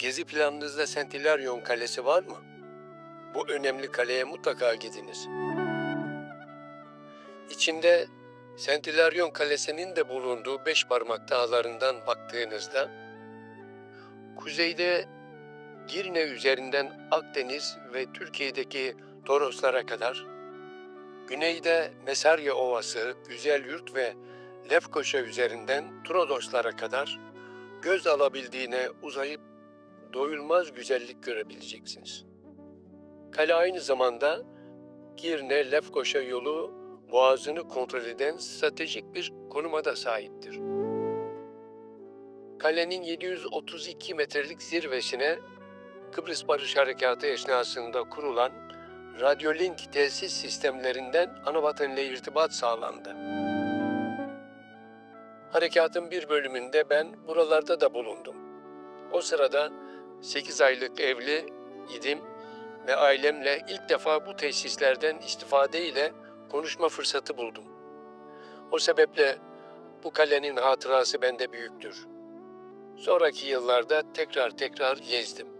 Gezi planınızda Hilarion Kalesi var mı? Bu önemli kaleye mutlaka gidiniz. İçinde Hilarion Kalesi'nin de bulunduğu beş parmak dağlarından baktığınızda, kuzeyde Girne üzerinden Akdeniz ve Türkiye'deki Toroslara kadar, güneyde Mesarya Ovası, Güzelyurt ve Lefkoşa üzerinden Trodoslara kadar göz alabildiğine uzayıp doyulmaz güzellik görebileceksiniz. Kale aynı zamanda Girne Lefkoşa yolu boğazını kontrol eden stratejik bir konuma da sahiptir. Kalenin 732 metrelik zirvesine Kıbrıs Barış Harekatı esnasında kurulan radyolink tesis sistemlerinden Anavatan ile irtibat sağlandı. Harekatın bir bölümünde ben buralarda da bulundum. O sırada 8 aylık evli idim ve ailemle ilk defa bu tesislerden istifade ile konuşma fırsatı buldum. O sebeple bu kalenin hatırası bende büyüktür. Sonraki yıllarda tekrar tekrar gezdim.